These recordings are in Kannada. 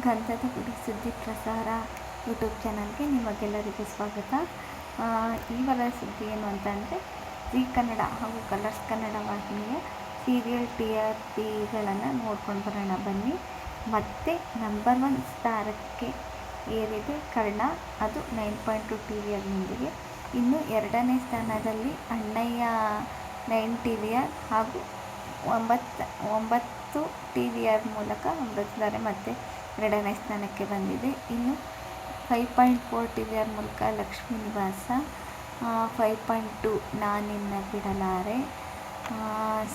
ಗಂಧದ ಗುಡಿ ಸುದ್ದಿ ಪ್ರಸಾರ ಯೂಟ್ಯೂಬ್ ಚಾನಲ್ಗೆ ನಿಮಗೆಲ್ಲರಿಗೂ ಸ್ವಾಗತ. ಈ ಸುದ್ದಿ ಏನು ಅಂತಂದರೆ ಜಿ ಕನ್ನಡ ಹಾಗೂ ಕಲರ್ಸ್ ಕನ್ನಡ ವಾಹಿನಿಯ ಸೀರಿಯಲ್ ಟಿ ಆರ್ ಪಿಗಳನ್ನು ನೋಡ್ಕೊಂಡು ಬರೋಣ ಬನ್ನಿ. ಮತ್ತೆ ನಂಬರ್ ಒನ್ ಸ್ಥಾನಕ್ಕೆ ಏರಿದೆ ಕರ್ಣ. ಅದು ನೈನ್ ಪಾಯಿಂಟ್ ಟು ಟಿ ವಿಯರ್ನೊಂದಿಗೆ ಇನ್ನು ಎರಡನೇ ಸ್ಥಾನದಲ್ಲಿ ಅಣ್ಣಯ್ಯ ನೈನ್ ಟಿ ವಿಯರ್ ಹಾಗೂ ಒಂಬತ್ತು ಒಂಬತ್ತು ಟಿ ವಿಯರ್ ಮೂಲಕ ಅಮೃತಧಾರೆ ಮತ್ತು ಎರಡನೇ ಸ್ಥಾನಕ್ಕೆ ಬಂದಿದೆ. ಇನ್ನು five point four T V R ಮೂಲಕ Lakshmi Nivasa five point two Naaninna Bidalaare.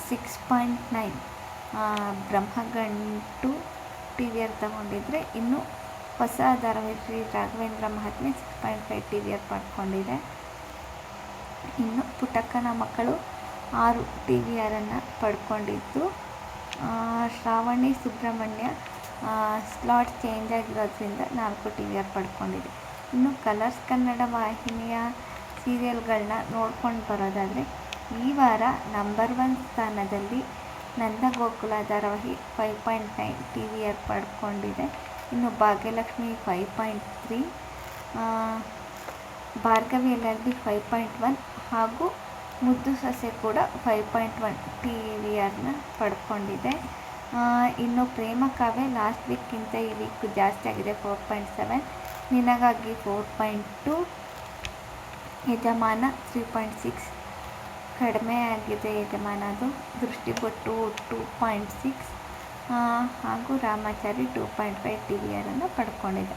Six point nine Brahmagantu T V R ತಗೊಂಡಿದ್ರೆ ಇನ್ನು ಹೊಸ ಧಾರಾವಾಹಿ Shri Raghavendra Mahatme six point five T V R ಪಡ್ಕೊಂಡಿದೆ ಇನ್ನು ಪುಟಕ್ಕನ ಮಕ್ಕಳು ಆರು ಟಿ ವಿ ಆರನ್ನು ಪಡ್ಕೊಂಡಿದ್ದು ಶ್ರಾವಣಿ ಸುಬ್ರಹ್ಮಣ್ಯ ಸ್ಲಾಟ್ ಚೇಂಜ್ ಆಗಿರೋದ್ರಿಂದ ನಾಲ್ಕು ಟಿ ವಿ ಆರ್ ಪಡ್ಕೊಂಡಿದೆ. ಇನ್ನು ಕಲರ್ಸ್ ಕನ್ನಡ ವಾಹಿನಿಯ ಸೀರಿಯಲ್ಗಳನ್ನ ನೋಡ್ಕೊಂಡು ಬರೋದಾದರೆ, ಈ ವಾರ ನಂಬರ್ ಒನ್ ಸ್ಥಾನದಲ್ಲಿ ನಂದಗೋಕುಲ ಧಾರಾವಾಹಿ five point nine T V R ಪಡ್ಕೊಂಡಿದೆ. ಇನ್ನು Bhagyalakshmi five point three Bhargavi L L B five point one ಹಾಗೂ ಮುದ್ದು ಸೊಸೆ ಕೂಡ five point one T V ಆರ್ನ ಪಡ್ಕೊಂಡಿದೆ. ಇನ್ನು ಪ್ರೇಮ ಕಾವ್ಯ ಲಾಸ್ಟ್ ವೀಕ್ಗಿಂತ ಈ ವೀಕ್ ಜಾಸ್ತಿ ಆಗಿದೆ four point seven Ninagagi four point two Yajamana three point six ಕಡಿಮೆ ಆಗಿದೆ ಯಜಮಾನ ಅದು. ದೃಷ್ಟಿಪಟ್ಟು ಟೂ ಪಾಯಿಂಟ್ ಸಿಕ್ಸ್ ಹಾಗೂ Ramachari two point five T V ಆರನ್ನು ಪಡ್ಕೊಂಡಿದೆ.